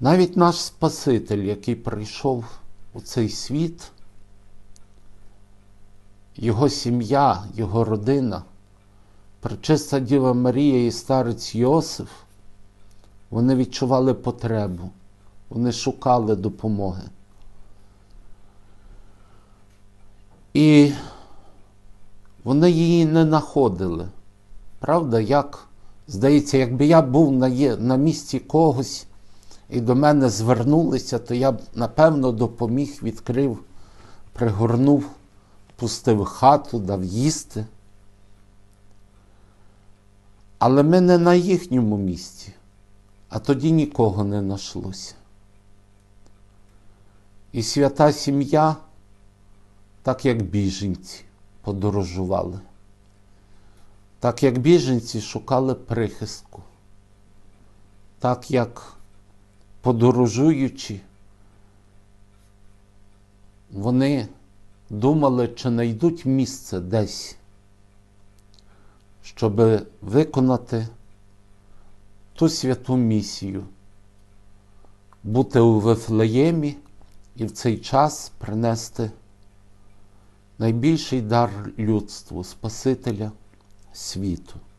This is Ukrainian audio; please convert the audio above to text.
Навіть наш Спаситель, який прийшов у цей світ, його сім'я, його родина, Пречиста Діва Марія і старець Йосиф, вони відчували потребу, вони шукали допомоги. І вони її не знаходили. Правда, як, здається, якби я був на місці когось і до мене звернулися, то я б, напевно, допоміг, відкрив, пригорнув, пустив хату, дав їсти. Але ми не на їхньому місці, а тоді нікого не нашлося. І свята сім'я, так як біженці, подорожували. Так як біженці шукали прихистку, так як подорожуючи, вони думали, чи знайдуть місце десь, щоб виконати ту святу місію, бути у Вифлеємі і в цей час принести найбільший дар людству, Спасителя світу.